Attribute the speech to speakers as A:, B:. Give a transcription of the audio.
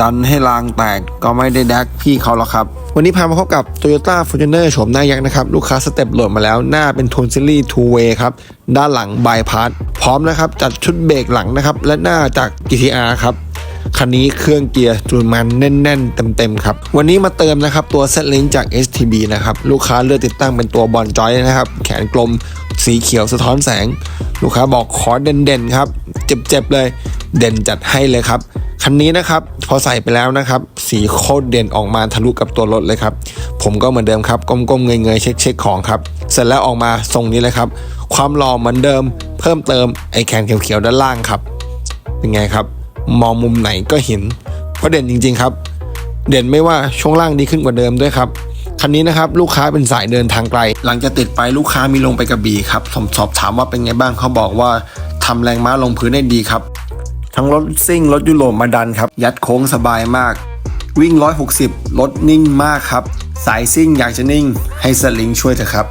A: ดันให้รางแตกก็ไม่ได้แดกพี่เขาหรอกครับ วันนี้พามาพบกับ Toyota Fortuner โฉมหน้ายักษ์นะครับ ลูกค้าสเต็ปโหลดมาแล้ว หน้าเป็นโทนซิลี่ two way ครับ ด้านหลังบายพาสพร้อมนะครับ จัดชุดเบรกหลังนะครับ และหน้าจาก GTR ครับคันนี้เครื่องเกียร์จูนมันแน่นๆ เต็มๆครับ วันนี้มาเติมนะครับ ตัวเซตลิงจาก STB นะครับ ลูกค้าเลือกติดตั้งเป็นตัวบอลจอยนะครับ แขนกลมสีเขียวสะท้อนแสง ลูกค้าบอกขอเด่นๆ ครับ เจ็บๆ เลย เด่นจัดให้เลยครับ คันนี้นะครับพอใส่ไปแล้วนะครับ สีโคตรเด่นออกมาทะลุกับตัวรถเลยครับ ผมก็เหมือนเดิมครับก้มๆเงยๆเช็คๆของครับ เสร็จแล้วออกมาทรงนี้เลยครับ ความหล่อเหมือนเดิม เพิ่มเติมไอแขนเขียวๆด้านล่างครับเป็นไงครับ มองมุมไหนก็เห็นเพราะเด่นจริง ๆครับ เด่นไม่ว่าช่วงล่างดีขึ้นกว่าเดิมด้วยครับคันนี้นะครับลูกค้าเป็นสายเดินทางไกล หลังจากติดไปลูกค้ามีลงไปกระบี่ครับผมสอบถามว่าเป็นไงบ้างเขาบอกว่าทำแรงม้าลงพื้นได้ดีครับ ทั้งรถซิ่งรถยุโรปมาดันครับ ยัดโค้งสบายมาก วิ่ง 160 รถนิ่งมากครับ สายซิ่งอยากจะนิ่ง ให้สลิงช่วยเถอะครับ